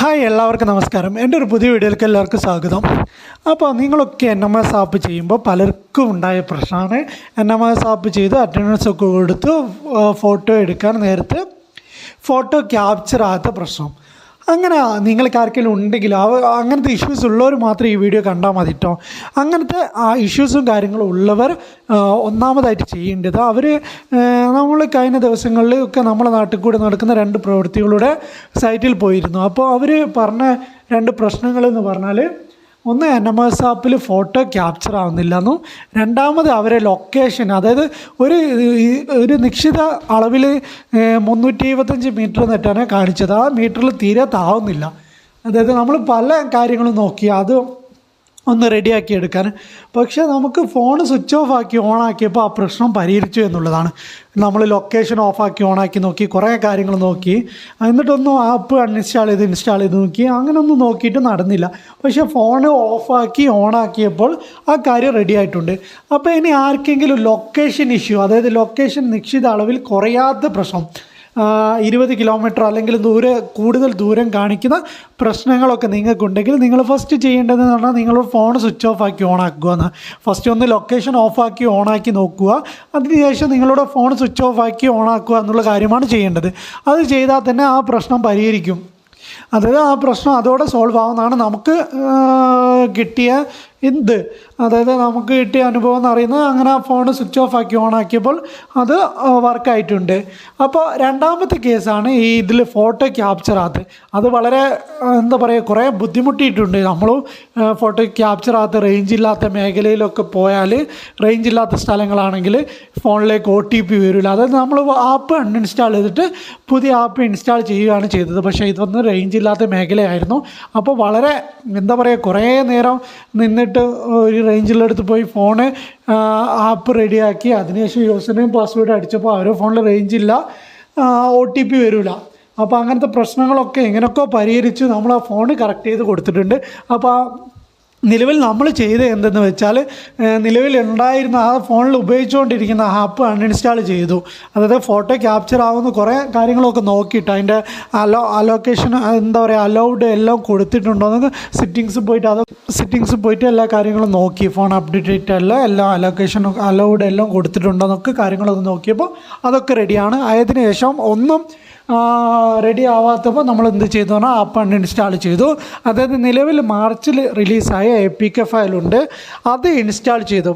Hi എല്ലാവർക്കും നമസ്കാരം. എന്റെ ഒരു പുതിയ വീഡിയോയിലേക്ക് എല്ലാവർക്കും സ്വാഗതം. അപ്പോൾ നിങ്ങളൊക്കെ എൻ എം എസ് ആപ്പ് ചെയ്യുമ്പോൾ പലർക്കും ഉണ്ടായ പ്രശ്നമാണ്. എൻ എം എസ് ആപ്പ് ചെയ്ത് അറ്റൻഡൻസ് ഒക്കെ കൊടുത്ത് ഫോട്ടോ എടുക്കാൻ നേരത്തെ ഫോട്ടോ ക്യാപ്ചർ ആകാത്ത പ്രശ്നം. അങ്ങനെ നിങ്ങൾക്ക് ആർക്കെങ്കിലും ഉണ്ടെങ്കിൽ അങ്ങനത്തെ ഇഷ്യൂസ് ഉള്ളവർ മാത്രം ഈ വീഡിയോ കണ്ടാൽ മതി കേട്ടോ അങ്ങനത്തെ ആ ഇഷ്യൂസും കാര്യങ്ങളും ഉള്ളവർ ഒന്നാമതായിട്ട് ചെയ്യേണ്ടത് അവർ നമ്മൾ കഴിഞ്ഞ ദിവസങ്ങളിൽ ഒക്കെ നമ്മളെ നാട്ടിൽ കൂടെ നടക്കുന്ന രണ്ട് പ്രവൃത്തികളുടെ സൈറ്റിൽ പോയിരുന്നു. അപ്പോൾ അവർ പറഞ്ഞ രണ്ട് പ്രശ്നങ്ങളെന്ന് പറഞ്ഞാൽ ഒന്ന് എൻ എം എസ് ആപ്പിൽ ഫോട്ടോ ക്യാപ്ചർ ആവുന്നില്ല എന്നും രണ്ടാമത് അവരെ ലൊക്കേഷൻ അതായത് ഒരു ഒരു നിശ്ചിത അളവിൽ മുന്നൂറ്റി എഴുപത്തഞ്ച് മീറ്റർ നെറ്റാണ് കാണിച്ചത്. ആ മീറ്ററിൽ തീരെ താവുന്നില്ല. അതായത് നമ്മൾ പല കാര്യങ്ങളും നോക്കി അത് ഒന്ന് റെഡിയാക്കി എടുക്കാൻ പക്ഷേ നമുക്ക് ഫോൺ സ്വിച്ച് ഓഫ് ആക്കി ഓൺ ആക്കിയപ്പോൾ ആ പ്രശ്നം പരിഹരിച്ചു എന്നുള്ളതാണ്. നമ്മൾ ലൊക്കേഷൻ ഓഫാക്കി ആക്കി നോക്കി കുറേ കാര്യങ്ങൾ നോക്കി. എന്നിട്ടൊന്നും ആപ്പ് അൺഇൻസ്റ്റാൾ ചെയ്ത് ഇൻസ്റ്റാൾ ചെയ്ത് നോക്കി. അങ്ങനെയൊന്നും നോക്കിയിട്ട് നടന്നില്ല. പക്ഷേ ഫോൺ ഓഫാക്കി ഓണാക്കിയപ്പോൾ ആ കാര്യം റെഡി ആയിട്ടുണ്ട്. അപ്പോൾ ഇനി ആർക്കെങ്കിലും ലൊക്കേഷൻ ഇഷ്യൂ അതായത് ലൊക്കേഷൻ നിശ്ചിത അളവിൽ കുറയാത്ത പ്രശ്നം ഇരുപത് കിലോമീറ്റർ അല്ലെങ്കിൽ ദൂരെ കൂടുതൽ ദൂരം കാണിക്കുന്ന പ്രശ്നങ്ങളൊക്കെ നിങ്ങൾക്കുണ്ടെങ്കിൽ നിങ്ങൾ ഫസ്റ്റ് ചെയ്യേണ്ടതെന്ന് പറഞ്ഞാൽ നിങ്ങൾ ഫോൺ സ്വിച്ച് ഓഫ് ആക്കി ഓൺ ആക്കുക എന്ന്. ഫസ്റ്റ് ഒന്ന് ലൊക്കേഷൻ ഓഫ് ആക്കി ഓൺ ആക്കി നോക്കുക. അതിനുശേഷം നിങ്ങളുടെ ഫോൺ സ്വിച്ച് ഓഫ് ആക്കി ഓൺ ആക്കുക എന്നുള്ള കാര്യമാണ് ചെയ്യേണ്ടത്. അത് ചെയ്താൽ തന്നെ ആ പ്രശ്നം പരിഹരിക്കും. അതായത് ആ പ്രശ്നം അതോടെ സോൾവ് ആവുന്നതാണ് നമുക്ക് കിട്ടിയ എന്ത് അതായത് നമുക്ക് കിട്ടിയ അനുഭവം എന്ന് പറയുന്നത് അങ്ങനെ ആ ഫോൺ സ്വിച്ച് ഓഫ് ആക്കി ഓൺ ആക്കിയപ്പോൾ അത് വർക്കായിട്ടുണ്ട് അപ്പോൾ രണ്ടാമത്തെ കേസാണ് ഈ ഇതിൽ ഫോട്ടോ ക്യാപ്ചർ ആകത്ത്. അത് വളരെ എന്താ പറയുക കുറേ ബുദ്ധിമുട്ടിയിട്ടുണ്ട്. നമ്മൾ ഫോട്ടോ ക്യാപ്ചർ ആകത്ത് റേഞ്ച് ഇല്ലാത്ത മേഖലയിലൊക്കെ പോയാൽ റേഞ്ച് ഇല്ലാത്ത സ്ഥലങ്ങളാണെങ്കിൽ ഫോണിലേക്ക് ഒ ടി പി വരില്ല. അതായത് നമ്മൾ ആപ്പ് അൺഇൻസ്റ്റാൾ ചെയ്തിട്ട് പുതിയ ആപ്പ് ഇൻസ്റ്റാൾ ചെയ്യുകയാണ് ചെയ്തത്. പക്ഷേ ഇതൊന്നും റേഞ്ച് ഇല്ലാത്ത മേഖലയായിരുന്നു. അപ്പോൾ വളരെ എന്താ പറയുക കുറേ നേരം നിന്നിട്ട് ഒരു റേഞ്ചുള്ളടുത്ത് പോയി ഫോണ് ആപ്പ് റെഡിയാക്കി അതിനുശേഷം യൂസർ നെയിം പാസ്വേഡ് അടിച്ചപ്പോൾ അവരുടെ ഫോണിൽ റേഞ്ച് ഇല്ല. ഒ ടി പി വരില്ല അപ്പോൾ അങ്ങനത്തെ പ്രശ്നങ്ങളൊക്കെ എങ്ങനെയൊക്കെ പരിഹരിച്ച് നമ്മൾ ആ ഫോൺ കറക്റ്റ് ചെയ്ത് കൊടുത്തിട്ടുണ്ട്. അപ്പോൾ നിലവിൽ നമ്മൾ ചെയ്ത് എന്തെന്ന് വെച്ചാൽ നിലവിൽ ഉണ്ടായിരുന്ന ആ ഫോണിൽ ഉപയോഗിച്ചുകൊണ്ടിരിക്കുന്ന ആപ്പ് അൺഇൻസ്റ്റാൾ ചെയ്തു. അതായത് ഫോട്ടോ ക്യാപ്ചർ ആവുന്ന കുറേ കാര്യങ്ങളൊക്കെ നോക്കിയിട്ട് അതിന്റെ അലോ അലോക്കേഷൻ എന്താ പറയുക അലൗഡ് എല്ലാം കൊടുത്തിട്ടുണ്ടോ എന്നൊക്കെ സെറ്റിങ്സ് പോയിട്ട് അത് സിറ്റിങ്സ് പോയിട്ട് എല്ലാ കാര്യങ്ങളും നോക്കി. ഫോൺ അപ്ഡേറ്റ് എല്ലാം എല്ലാം അലോക്കേഷൻ അലൗഡ് എല്ലാം കൊടുത്തിട്ടുണ്ടോ എന്നൊക്കെ കാര്യങ്ങളൊക്കെ നോക്കിയപ്പോൾ അതൊക്കെ റെഡിയാണ് ശേഷം ഒന്നും റെഡി ആവാത്തപ്പോൾ നമ്മൾ എന്ത് ചെയ്തു പറഞ്ഞാൽ ആപ്പ് അൺഇൻസ്റ്റാൾ ചെയ്തു. അതായത് നിലവിൽ മാർച്ചിൽ റിലീസായ എ പി കെ ഫയലുണ്ട് അത് ഇൻസ്റ്റാൾ ചെയ്തു.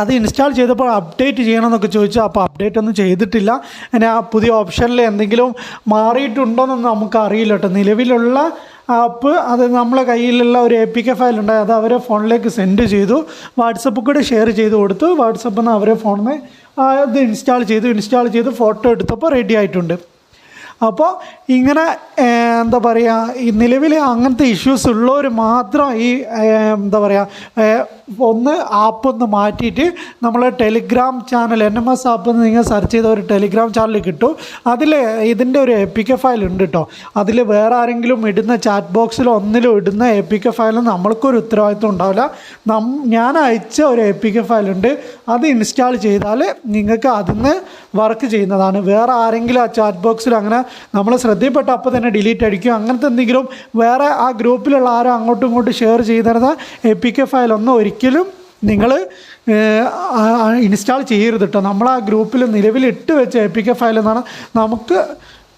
അത് ഇൻസ്റ്റാൾ ചെയ്തപ്പോൾ അപ്ഡേറ്റ് ചെയ്യണമെന്നൊക്കെ ചോദിച്ചു. അപ്പോൾ അപ്ഡേറ്റ് ഒന്നും ചെയ്തിട്ടില്ല. ഇനി ആ പുതിയ ഓപ്ഷനിൽ എന്തെങ്കിലും മാറിയിട്ടുണ്ടോയെന്നൊന്നും നമുക്ക് അറിയില്ല കേട്ടോ. നിലവിലുള്ള ആപ്പ് അത് നമ്മളെ കയ്യിലുള്ള ഒരു എ പി കെ ഫയൽ ഉണ്ടായി. അത് അവരെ ഫോണിലേക്ക് സെൻഡ് ചെയ്തു. വാട്സപ്പ് കൂടെ ഷെയർ ചെയ്ത് കൊടുത്തു. വാട്സപ്പിൽ നിന്ന് അവരെ ഫോണിൽ നിന്ന് അത് ഇൻസ്റ്റാൾ ചെയ്തു. ഇൻസ്റ്റാൾ ചെയ്ത് ഫോട്ടോ എടുത്തപ്പോൾ റെഡി ആയിട്ടുണ്ട്. അപ്പോൾ ഇങ്ങനെ എന്താ പറയുക ഈ നിലവിൽ അങ്ങനത്തെ ഇഷ്യൂസ് ഉള്ളവർ മാത്രം ഈ എന്താ പറയുക ഒന്ന് ആപ്പ് ഒന്ന് മാറ്റിയിട്ട് നമ്മൾ Telegram channel N M S app എന്ന് നിങ്ങൾ സെർച്ച് ചെയ്ത ഒരു ടെലിഗ്രാം ചാനൽ കിട്ടും. അതിൽ ഇതിന്റെ ഒരു എ പി കെ ഫയൽ ഉണ്ട് കേട്ടോ അതിൽ വേറെ ആരെങ്കിലും ഇടുന്ന ചാറ്റ് ബോക്സിൽ ഒന്നിലും ഇടുന്ന എ പി കെ ഫയൽ നമ്മൾക്കൊരു ഉത്തരവാദിത്വം ഉണ്ടാവില്ല. നം ഞാൻ അയച്ച ഒരു എ പി കെ ഫയലുണ്ട് അത് ഇൻസ്റ്റാൾ ചെയ്താൽ നിങ്ങൾക്ക് അതിന് വർക്ക് ചെയ്യുന്നതാണ്. വേറെ ആരെങ്കിലും ആ ചാറ്റ് ബോക്സിൽ അങ്ങനെ നമ്മൾ ശ്രദ്ധയിൽപ്പെട്ട അപ്പോൾ തന്നെ ഡിലീറ്റ് അടിക്കും. അങ്ങനത്തെ എന്തെങ്കിലും വേറെ ആ ഗ്രൂപ്പിലുള്ള ആരും അങ്ങോട്ടും ഇങ്ങോട്ടും ഷെയർ ചെയ്തിരുന്ന എ പി കെ ഫയൽ ഒന്നും ഒരിക്കലും നിങ്ങൾ ഇൻസ്റ്റാൾ ചെയ്യരുത് കേട്ടോ നമ്മൾ ആ ഗ്രൂപ്പിൽ നിലവിൽ ഇട്ട് വെച്ച എ പി കെ ഫയൽ എന്നാണ് നമുക്ക്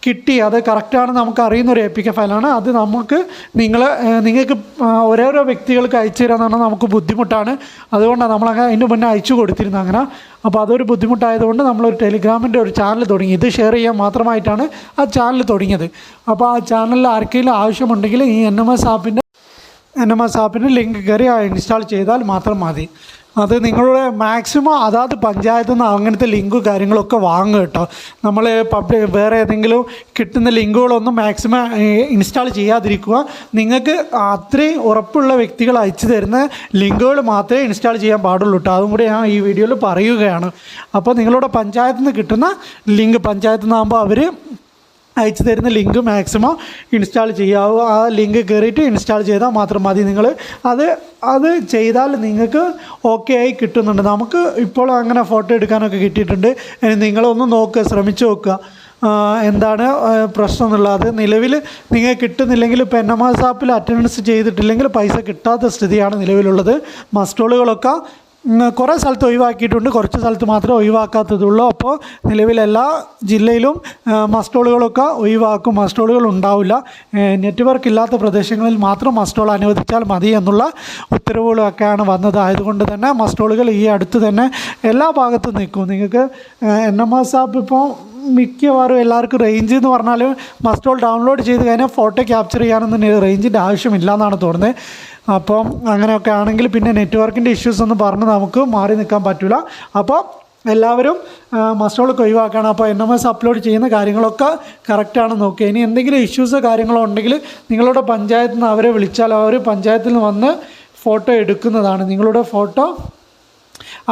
കിട്ടി. അത് കറക്റ്റാണ് നമുക്ക് അറിയുന്ന ഒരു എ പി കെ ഫയലാണ് അത് നമുക്ക് നിങ്ങൾ നിങ്ങൾക്ക് ഓരോരോ വ്യക്തികൾക്ക് അയച്ചു തരാമെന്ന് പറഞ്ഞാൽ നമുക്ക് ബുദ്ധിമുട്ടാണ്. അതുകൊണ്ടാണ് നമ്മൾ അതിന്റെ മുന്നേ അയച്ചു കൊടുത്തിരുന്നത് അങ്ങനെ. അപ്പോൾ അതൊരു ബുദ്ധിമുട്ടായതുകൊണ്ട് നമ്മളൊരു ടെലിഗ്രാമിന്റെ ഒരു ചാനൽ തുടങ്ങി. ഇത് ഷെയർ ചെയ്യാൻ മാത്രമായിട്ടാണ് ആ ചാനൽ തുടങ്ങിയത്. അപ്പോൾ ആ ചാനലിൽ ആർക്കെങ്കിലും ആവശ്യമുണ്ടെങ്കിൽ ഈ എൻ എം എസ് ആപ്പിന്റെ എൻ എം എസ് ആപ്പിന്റെ ലിങ്ക് കയറി ഇൻസ്റ്റാൾ ചെയ്താൽ മാത്രം മതി. അത് നിങ്ങളുടെ മാക്സിമം അതാത് പഞ്ചായത്തു നിന്ന് അങ്ങനത്തെ ലിങ്ക് കാര്യങ്ങളൊക്കെ വാങ്ങുക കേട്ടോ. നമ്മൾ പബ്ലിക് വേറെ ഏതെങ്കിലും കിട്ടുന്ന ലിങ്കുകളൊന്നും മാക്സിമം ഇൻസ്റ്റാൾ ചെയ്യാതിരിക്കുക. നിങ്ങൾക്ക് അത്രയും ഉറപ്പുള്ള വ്യക്തികൾ അയച്ചു തരുന്ന ലിങ്കുകൾ മാത്രമേ ഇൻസ്റ്റാൾ ചെയ്യാൻ പാടുള്ളൂ കേട്ടോ. അതും കൂടി ഞാൻ ഈ വീഡിയോയിൽ പറയുകയാണ്. അപ്പോൾ നിങ്ങളുടെ പഞ്ചായത്തിൽ നിന്ന് കിട്ടുന്ന ലിങ്ക് പഞ്ചായത്തിൽ നിന്നാകുമ്പോൾ അവർ അയച്ചു തരുന്ന ലിങ്ക് മാക്സിമം ഇൻസ്റ്റാൾ ചെയ്യാവുക ആ ലിങ്ക് കയറിയിട്ട് ഇൻസ്റ്റാൾ ചെയ്താൽ മാത്രം മതി. നിങ്ങൾ അത് അത് ചെയ്താൽ നിങ്ങൾക്ക് ഓക്കെ ആയി കിട്ടുന്നുണ്ട്. നമുക്ക് ഇപ്പോൾ അങ്ങനെ ഫോട്ടോ എടുക്കാനൊക്കെ കിട്ടിയിട്ടുണ്ട്. നിങ്ങളൊന്ന് നോക്കുക ശ്രമിച്ചു നോക്കുക. എന്താണ് പ്രശ്നം എന്നുള്ളത്. നിലവിൽ നിങ്ങൾ കിട്ടുന്നില്ലെങ്കിൽ ഇപ്പോൾ എൻ എം എസ് ആപ്പിൽ അറ്റൻഡൻസ് ചെയ്തിട്ടില്ലെങ്കിൽ പൈസ കിട്ടാത്ത സ്ഥിതിയാണ് നിലവിലുള്ളത്. മസ്റ്റോളുകളൊക്കെ കുറേ സ്ഥലത്ത് ഒഴിവാക്കിയിട്ടുണ്ട്. കുറച്ച് സ്ഥലത്ത് മാത്രമേ ഒഴിവാക്കാത്തതുള്ളൂ. അപ്പോൾ നിലവിലെല്ലാ ജില്ലയിലും മസ്റ്റോളുകളൊക്കെ ഒഴിവാക്കും. മസ്റ്റോളുകൾ ഉണ്ടാവില്ല. നെറ്റ്വർക്ക് ഇല്ലാത്ത പ്രദേശങ്ങളിൽ മാത്രം മസ്റ്റോൾ അനുവദിച്ചാൽ മതി എന്നുള്ള ഉത്തരവുകളൊക്കെയാണ് വന്നത്. ആയതുകൊണ്ട് തന്നെ മസ്റ്റോളുകൾ ഈ അടുത്ത് തന്നെ എല്ലാ ഭാഗത്തും നിൽക്കും. നിങ്ങൾക്ക് എൻ എം എസ് ആപ്പ് ഇപ്പോൾ മിക്കവാറും എല്ലാവർക്കും റേഞ്ച് എന്ന് പറഞ്ഞാൽ ഓൾ ഡൗൺലോഡ് ചെയ്ത് കഴിഞ്ഞാൽ ഫോട്ടോ ക്യാപ്ചർ ചെയ്യാനൊന്നും റേഞ്ചിന്റെ ആവശ്യമില്ല എന്നാണ് തോന്നുന്നത് അപ്പം അങ്ങനെയൊക്കെ ആണെങ്കിൽ പിന്നെ നെറ്റ്വർക്കിന്റെ ഇഷ്യൂസ് ഒന്നും പറഞ്ഞ് നമുക്ക് മാറി നിൽക്കാൻ പറ്റില്ല അപ്പോൾ എല്ലാവരും മസ്റ്റോളൊക്കെ ഒഴിവാക്കണം. അപ്പോൾ എൻ എം എസ് അപ്ലോഡ് ചെയ്യുന്ന കാര്യങ്ങളൊക്കെ കറക്റ്റാണ് നോക്കുക. ഇനി എന്തെങ്കിലും ഇഷ്യൂസ് കാര്യങ്ങളോ ഉണ്ടെങ്കിൽ നിങ്ങളുടെ പഞ്ചായത്തിൽ നിന്ന് അവരെ വിളിച്ചാൽ അവർ പഞ്ചായത്തിൽ നിന്ന് വന്ന് ഫോട്ടോ എടുക്കുന്നതാണ്. നിങ്ങളുടെ ഫോട്ടോ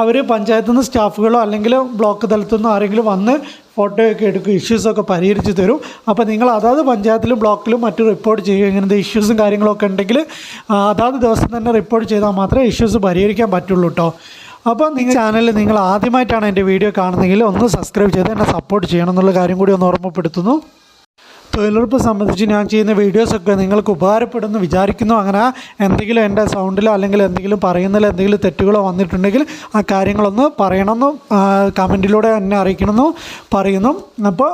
അവർ പഞ്ചായത്തു നിന്ന് സ്റ്റാഫുകളോ അല്ലെങ്കിൽ ബ്ലോക്ക് തലത്തു നിന്നോ ആരെങ്കിലും വന്ന് ഫോട്ടോയൊക്കെ എടുക്കും ഇഷ്യൂസൊക്കെ പരിഹരിച്ച് തരും. അപ്പോൾ നിങ്ങൾ അതാത് പഞ്ചായത്തിലും ബ്ലോക്കിലും മറ്റും റിപ്പോർട്ട് ചെയ്യുക ഇങ്ങനത്തെ ഇഷ്യൂസും കാര്യങ്ങളൊക്കെ ഉണ്ടെങ്കിൽ അതാത് ദിവസം തന്നെ റിപ്പോർട്ട് ചെയ്താൽ മാത്രമേ ഇഷ്യൂസ് പരിഹരിക്കാൻ പറ്റുള്ളൂ കേട്ടോ അപ്പോൾ നിങ്ങൾ ചാനലിൽ നിങ്ങൾ ആദ്യമായിട്ടാണ് എന്റെ വീഡിയോ കാണുന്നതെങ്കിൽ ഒന്ന് സബ്സ്ക്രൈബ് ചെയ്ത് എന്നെ സപ്പോർട്ട് ചെയ്യണം എന്നുള്ള കാര്യം കൂടി ഒന്ന് ഓർമ്മപ്പെടുത്തുന്നു. തൊഴിലുറപ്പ് സംബന്ധിച്ച് ഞാൻ ചെയ്യുന്ന വീഡിയോസൊക്കെ നിങ്ങൾക്ക് ഉപകാരപ്പെടുമെന്ന് വിചാരിക്കുന്നു. അങ്ങനെ എന്തെങ്കിലും എന്റെ സൗണ്ടിലോ അല്ലെങ്കിൽ എന്തെങ്കിലും പറയുന്നതിലോ എന്തെങ്കിലും തെറ്റുകളോ വന്നിട്ടുണ്ടെങ്കിൽ ആ കാര്യങ്ങളൊന്ന് പറയണമെന്നും കമന്റിലൂടെ എന്നെ അറിയിക്കണമെന്നും പറയുന്നു. അപ്പോൾ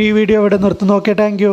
ഈ വീഡിയോ ഇവിടെ നിർത്തുന്നു ഓക്കെ താങ്ക്